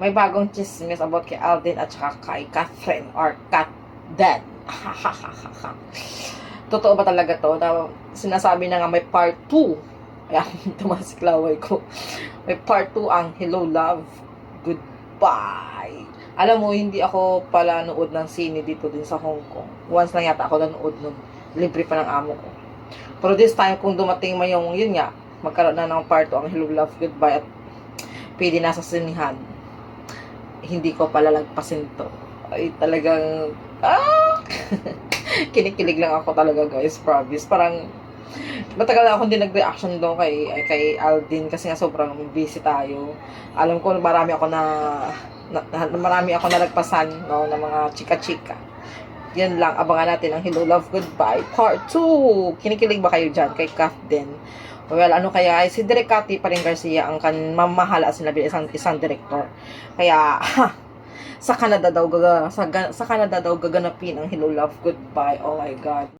may bagong chismis about kay Alden at saka kay Catherine or Cat Dead. Totoo ba talaga to? Na sinasabi na nga may part 2. Ayan, tumas klaway ko. May part 2 ang Hello Love, Goodbye. Alam mo, hindi ako pala nood ng sine dito din sa Hong Kong. Once lang yata ako nanood nun. Libre pa ng amo ko. Pero this time, kung dumating mo yung, yun nga, magkaroon na ng part 2 ang Hello Love, Goodbye at pwede na sa sinihan. Hindi ko palalagpasin to. Ay, talagang, ah! Kinikilig lang ako talaga, guys, promise. Parang, matagal na akong din nag-reaction doon kay, kay Aldin kasi nga sobrang busy tayo. Alam ko, marami ako na, na, na marami ako nalagpasan, no, ng mga chika-chika. Yan lang, abangan natin ang Hello Love Goodbye Part 2. Kinikilig ba kayo dyan kay Kath din? Well, ano kaya, ay si Direk Cathy pa rin Garcia ang kan mamahala sinabi isang isang director. Kaya ha, sa Canada daw gaga, sa, sa Canada daw gaganapin ang Hello Love Goodbye. Oh my god.